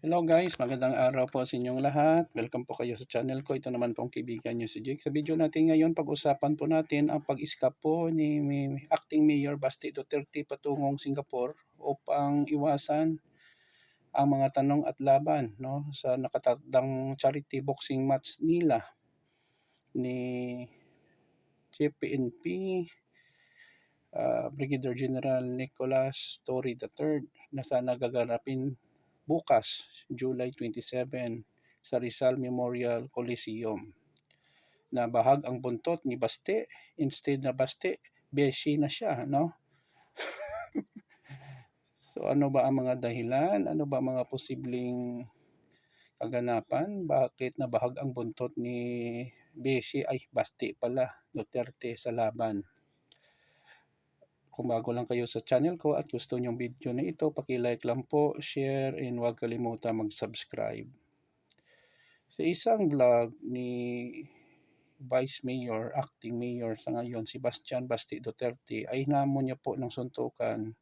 Hello guys, magandang araw po sa inyong lahat. Welcome po kayo sa channel ko. Ito naman pong kaibigan nyo si Jake. Sa video natin ngayon, pag-usapan po natin ang pag-escape po ni Acting Mayor Basti Duterte patungong Singapore upang iwasan ang mga tanong at laban no, sa nakatatang charity boxing match nila ni Chief PNP uh, Brigadier General Nicholas Torre III na sana gaganapin bukas, July 27, sa Rizal Memorial Coliseum. Na bahag ang buntot ni Baste, instead na Baste, Beshi na siya, no? so ano ba ang mga dahilan? Ano ba mga posibleng kaganapan? Bakit nabahag ang buntot ni Beshi? Ay, Baste pala, Duterte sa laban. Kung bago lang kayo sa channel ko at gusto nyong video na ito, paki-like lang po, share, and huwag kalimutan mag-subscribe. Sa isang vlog ni Vice Mayor, Acting Mayor sa ngayon, si Bastian Basti Duterte, ay hinamon niya po ng suntukan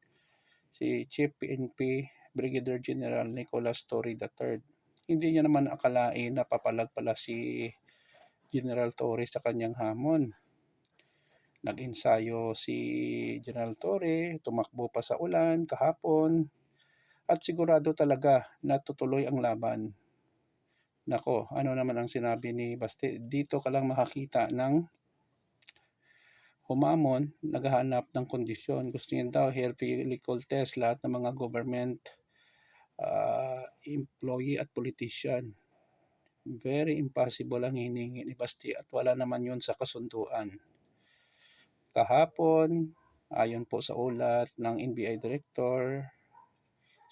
si Chief PNP Brigadier General Nicolas Torre III. Hindi niya naman akalain na papalag pala si General Torre sa kanyang hamon nag-ensayo si General Torre, tumakbo pa sa ulan kahapon, at sigurado talaga na tutuloy ang laban. Nako, ano naman ang sinabi ni Baste? Dito ka lang makakita ng humamon, naghahanap ng kondisyon. Gusto niya daw hair follicle test lahat ng mga government uh, employee at politician. Very impossible ang hiningi ni Basti at wala naman yun sa kasunduan kahapon, ayon po sa ulat ng NBI Director,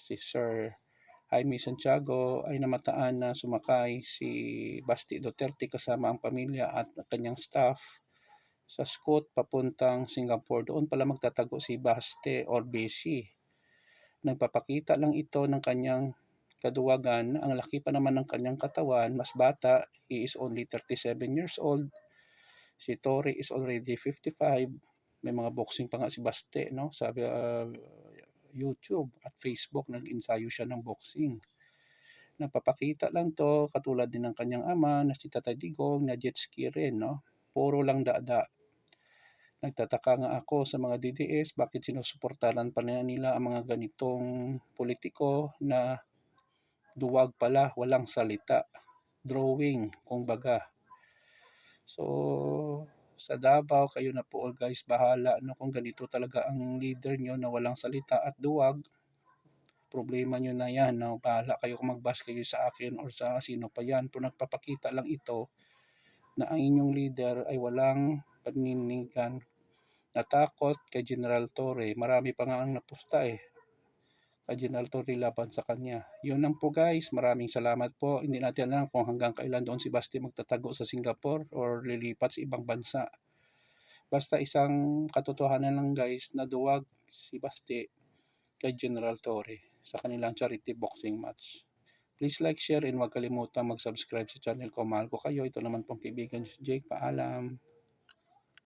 si Sir Jaime Santiago ay namataan na sumakay si Basti Duterte kasama ang pamilya at kanyang staff sa Scoot papuntang Singapore. Doon pala magtatago si Baste or Besi. Nagpapakita lang ito ng kanyang kaduwagan. Ang laki pa naman ng kanyang katawan, mas bata. He is only 37 years old Si Tori is already 55. May mga boxing pa nga si Baste, no? Sabi uh, YouTube at Facebook nag-ensayo siya ng boxing. Napapakita lang to katulad din ng kanyang ama na si Tatay Digong na jet ski rin, no? Puro lang dada. Nagtataka nga ako sa mga DDS bakit sinusuportahan pa nila ang mga ganitong politiko na duwag pala, walang salita, drawing, kung baga. So, sa Davao, kayo na po guys, bahala no, kung ganito talaga ang leader nyo na walang salita at duwag. Problema nyo na yan. No? Bahala kayo kung magbas kayo sa akin or sa sino pa yan. Pero nagpapakita lang ito na ang inyong leader ay walang paninigan natakot kay General Torre. Marami pa nga ang napusta eh. General Torre laban sa kanya. Yun lang po guys. Maraming salamat po. Hindi natin alam kung hanggang kailan doon si Basti magtatago sa Singapore or lilipat sa ibang bansa. Basta isang katotohanan lang guys na duwag si Basti kay General Torre sa kanilang charity boxing match. Please like, share, and huwag kalimutan mag-subscribe sa channel ko. Mahal ko kayo. Ito naman pong kaibigan Jake. Paalam.